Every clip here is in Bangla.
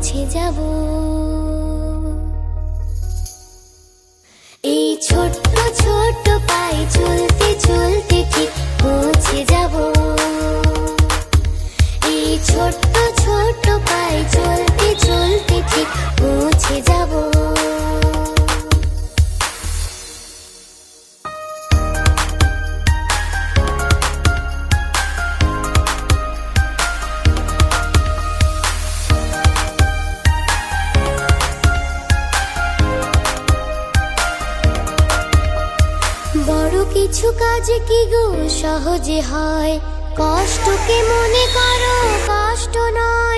পৌঁছে যাব বড় কিছু কাজ কি গো? সহজে হয়। কষ্টকে মনে করো? কষ্ট নয়।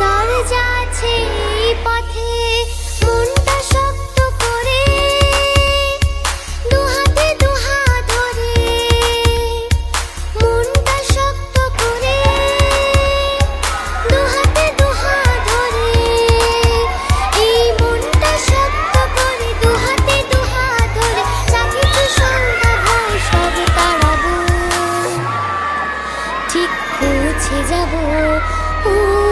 দরজা আছে পথে, মনটা শক্ত করে, দুহাতে দুহাত ধরে। মনটা শক্ত করে, দুহাতে দুহাত ধরে। এই মনটা শক্ত করে, দুহাতে দুহাত ধরে। যা কিছু সন্ধ্যা সব তাড়াবো। ঠিক পৌঁছে যাব। ও